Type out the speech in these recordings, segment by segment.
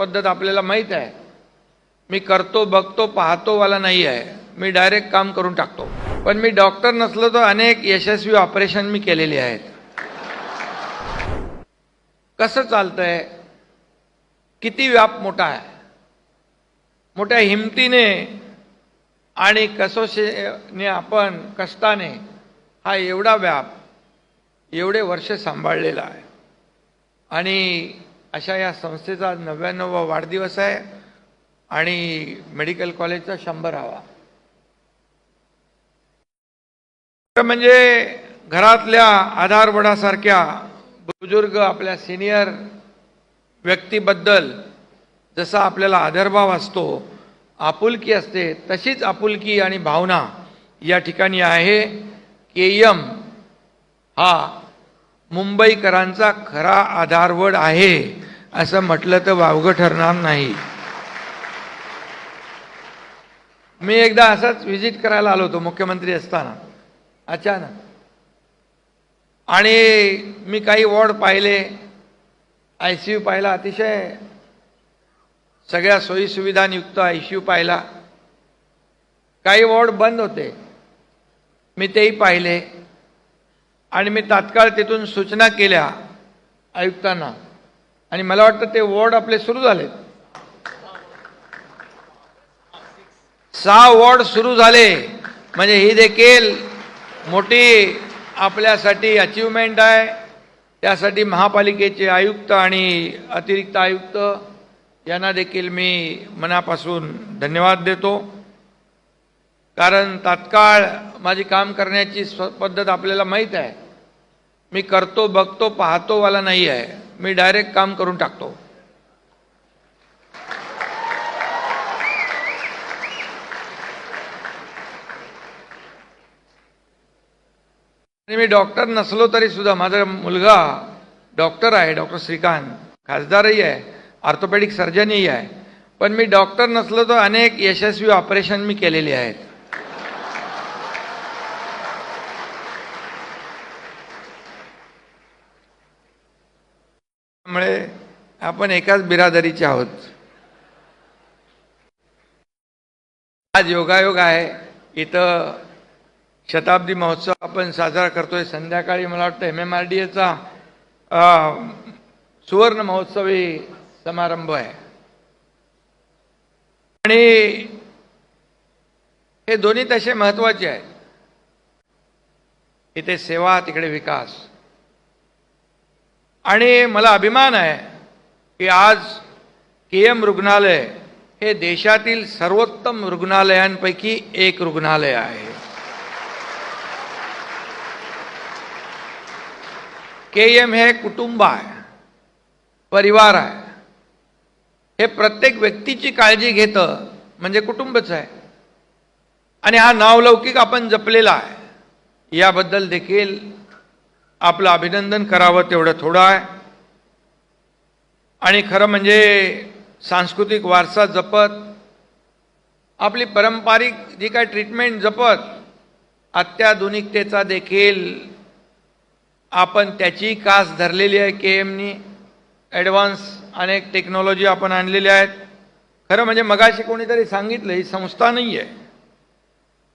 पद्धत आपल्याला माहीत आहे. मी करतो बघतो पाहतो वाला नाही आहे. मी डायरेक्ट काम करून टाकतो. पण मी डॉक्टर नसलो तर अनेक यशस्वी ऑपरेशन मी केलेले आहेत. कसं चालतंय? किती व्याप मोठा आहे. मोठ्या हिमतीने आणि कसोशीने आपण कष्टाने हा एवढा व्याप एवढे वर्ष सांभाळलेला आहे. आणि अशा या संस्थेचा नव्याण्णववा वाढदिवस आहे आणि मेडिकल कॉलेजचा शंभरावा. म्हणजे घरातल्या आधारवडासारख्या बुजुर्ग आपल्या सिनियर व्यक्तीबद्दल जसा आपल्याला आदरभाव असतो आपुलकी असते तशीच आपुलकी आणि भावना या ठिकाणी आहे. के यम हा मुंबईकरांचा खरा आधारवड आहे. असं म्हटलं तर वावगं ठरणार नाही. मी एकदा असंच व्हिजिट करायला आलो होतो मुख्यमंत्री असताना. अचानक. आणि मी काही वॉर्ड पाहिले आय सी यू पाहिला अतिशय सगळ्या सोयीसुविधांयुक्त आय सी यू पाहिला. काही वॉर्ड बंद होते. मी तेही पाहिले. आणि मी तात्काळ तिथून सूचना केल्या आयुक्तांना. आणि मला वाटतं ते वॉर्ड आपले सुरू झालेत सहा वॉर्ड सुरू झाले. म्हणजे ही देखील मोठी आपल्यासाठी अचिव्हमेंट आहे. त्यासाठी महापालिकेचे आयुक्त आणि अतिरिक्त आयुक्त यांना देखील मी मनापासून धन्यवाद देतो. कारण तात्काळ माझी काम करण्याची पद्धत आपल्याला माहीत आहे. मी करतो बघतो पाहतो वाला नाही आहे. मी डायरेक्ट काम करून टाकतो. आणि मी डॉक्टर नसलो तरी सुद्धा माझा मुलगा डॉक्टर आहे डॉक्टर श्रीकांत. खासदारही आहे ऑर्थोपेडिक सर्जनही आहे. पण मी डॉक्टर नसलो तर अनेक यशस्वी ऑपरेशन मी केलेली आहेत. त्यामुळे आपण एकाच बिरादरीचे आहोत. आज योगायोग आहे. इथं शताब्दी महोत्सव आपण साजरा करतोय. संध्याकाळी मला वाटतं एम एम आर डी एचा सुवर्ण महोत्सवी समारंभ आहे. आणि हे दोन्ही तसे महत्त्वाचे आहेत. इथे सेवा तिकडे विकास. आणि मला अभिमान आहे की आज के एम रुग्णालय हे देशातील सर्वोत्तम रुग्णालयांपैकी एक रुग्णालय आहे. के एम हे कुटुंब आहे परिवार आहे. हे प्रत्येक व्यक्तीची काळजी घेतं म्हणजे कुटुंबच आहे. आणि हा नावलौकिक आपण जपलेला आहे. याबद्दल देखील आपलं अभिनंदन करावं तेवढं थोडं आहे. आणि खरं म्हणजे सांस्कृतिक वारसा जपत आपली पारंपरिक जी काय ट्रीटमेंट जपत अत्याधुनिकतेचा देखील आपण त्याची कास धरलेली आहे के एमनी ॲडव्हान्स अनेक टेक्नॉलॉजी आपण आणलेल्या आहेत. खरं म्हणजे मगाशी कोणीतरी सांगितलं ही संस्था नाही आहे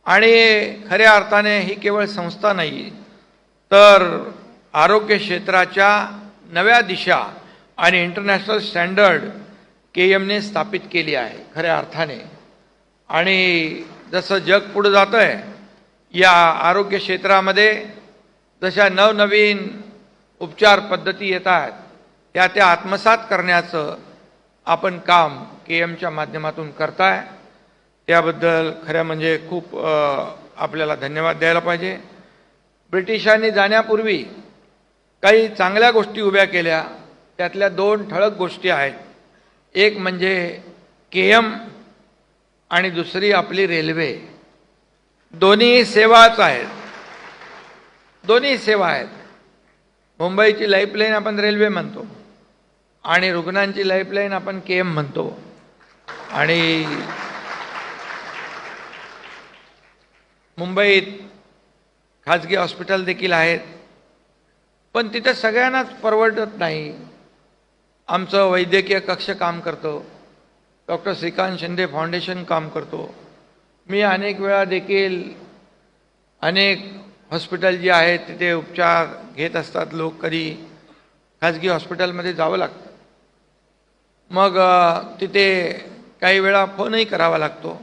आणि खऱ्या अर्थाने ही केवळ संस्था नाही आहे तर आरोग्य क्षेत्राच्या नव्या दिशा आणि इंटरनॅशनल स्टँडर्ड के एमने स्थापित केली आहे खऱ्या अर्थाने. आणि जसं जग पुढं जातं आहे या आरोग्य क्षेत्रामध्ये जशा नवनवीन उपचार पद्धती येत आहेत त्या त्या आत्मसात करण्याचं आपण काम के एमच्या माध्यमातून करताय. त्याबद्दल खऱ्या म्हणजे खूप आपल्याला धन्यवाद द्यायला पाहिजे. ब्रिटिशांनी जाण्यापूर्वी काही चांगल्या गोष्टी उभ्या केल्या. त्यातल्या दोन ठळक गोष्टी आहेत. एक म्हणजे के एम आणि दुसरी आपली रेल्वे. दोन्ही सेवाच आहेत. दोन्ही सेवा आहेत. मुंबईची लाईफलाईन आपण रेल्वे म्हणतो आणि रुग्णांची लाईफलाईन आपण के एम म्हणतो. आणि मुंबईत खाजगी हॉस्पिटल देखील आहेत. पण तिथं सगळ्यांनाच परवडत नाही. आमचं वैद्यकीय कक्ष काम करतो. डॉक्टर श्रीकांत शिंदे फाउंडेशन काम करतो. मी अनेक वेळा देखील अनेक हॉस्पिटल जी आहेत तिथे उपचार घेत असतात लोक कधी. खाजगी हॉस्पिटलमध्ये जावं लागतं. मग तिथे काही वेळा फोनही करावा लागतो.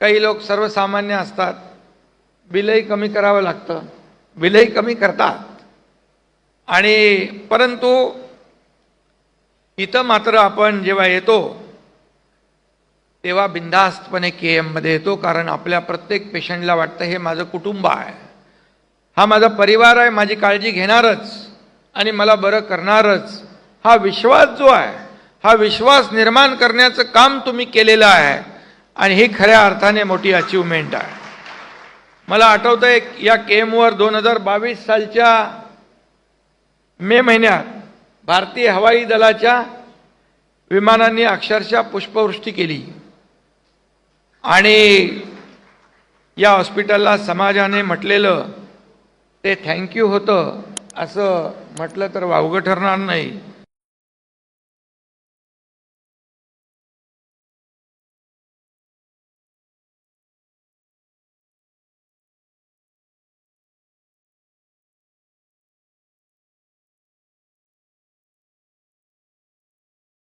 काही लोक सर्वसामान्य असतात. बिलही कमी करावं लागतं. बिलही कमी करतात. आणि परंतु इथं मात्र आपण जेव्हा येतो तेव्हा बिनधास्तपणे के एममध्ये येतो कारण आपल्या प्रत्येक पेशंटला वाटतं हे माझं कुटुंब आहे. हा माझा परिवार आहे माझी काळजी घेणारच. आणि मला बरं करणारच. हा विश्वास जो आहे हा विश्वास निर्माण करण्याचं काम तुम्ही केलेलं आहे. आणि ही खऱ्या अर्थाने मोठी अचिव्हमेंट आहे. मला आठवतंय या केमवर दोन हजार बावीस सालच्या मे महिन्यात भारतीय हवाई दलाच्या विमानांनी अक्षरशः पुष्पवृष्टी केली. आणि या हॉस्पिटलला समाजाने म्हटलेलं ते थँक्यू होतं असं म्हटलं तर वावगं ठरणार नाही.